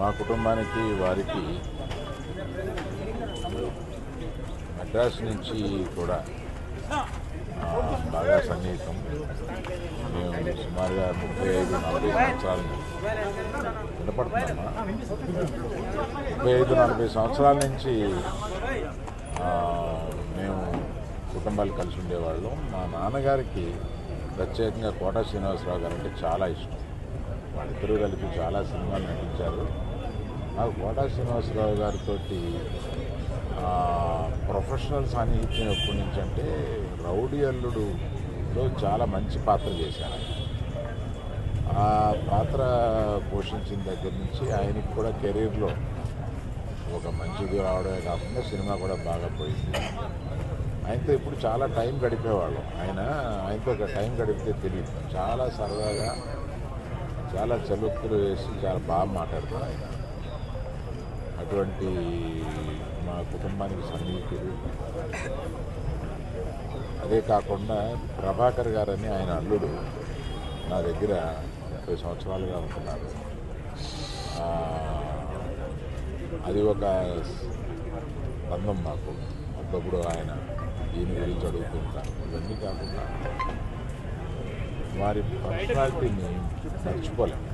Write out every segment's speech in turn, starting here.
మా కుటుంబానికి వారికి మద్రాస్ నుంచి కూడా బాగా సన్నిహితం. మేము సుమారుగా ముప్పై ఐదు నలభై సంవత్సరాల వినపడుతున్నామా ముప్పై ఐదు నలభై సంవత్సరాల నుంచి మేము కుటుంబాలు కలిసి ఉండేవాళ్ళం. మా నాన్నగారికి ప్రత్యేకంగా కోట శ్రీనివాసరావు గారు అంటే చాలా ఇష్టం. వాళ్ళిద్దరూ కలిపి చాలా సినిమాలు నటించారు. నాకు కోట శ్రీనివాసరావు గారితో ప్రొఫెషనల్ సాన్నిహిత్యం ఎప్పటి నుంచి అంటే రౌడీ అల్లుడులో చాలా మంచి పాత్ర చేశాను ఆ పాత్ర పోషించిన దగ్గర నుంచి ఆయనకి కూడా కెరీర్లో ఒక మంచిది రావడమే కాకుండా సినిమా కూడా బాగా పోయింది. ఆయనతో ఇప్పుడు చాలా టైం గడిపేవాళ్ళం. ఆయన ఆయనతో ఒక టైం గడిపితే తెలియదు. చాలా సరదాగా చాలా చలుక్కులు వేసి చాలా బాగా మాట్లాడతారు ఆయన. అటువంటి మా కుటుంబానికి సన్నిహితుడు. అదే కాకుండా ప్రభాకర్ గారని ఆయన అల్లుడు నా దగ్గర ముప్పై సంవత్సరాలుగా ఉంటున్నారు. అది ఒక బంధం మాకు. అప్పుడప్పుడు ఆయన దీని గురించి అడుగుతుంటారు. ఇవన్నీ కాకుండా వారి పర్సనాలిటీని మర్చిపోలేము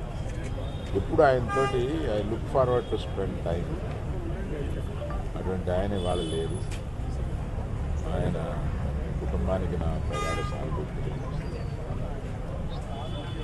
ఎప్పుడు ఆయనతోటి I look forward to spend time అటువంటి ఆయన ఇవాళ లేరు. ఆయన కుటుంబానికి నా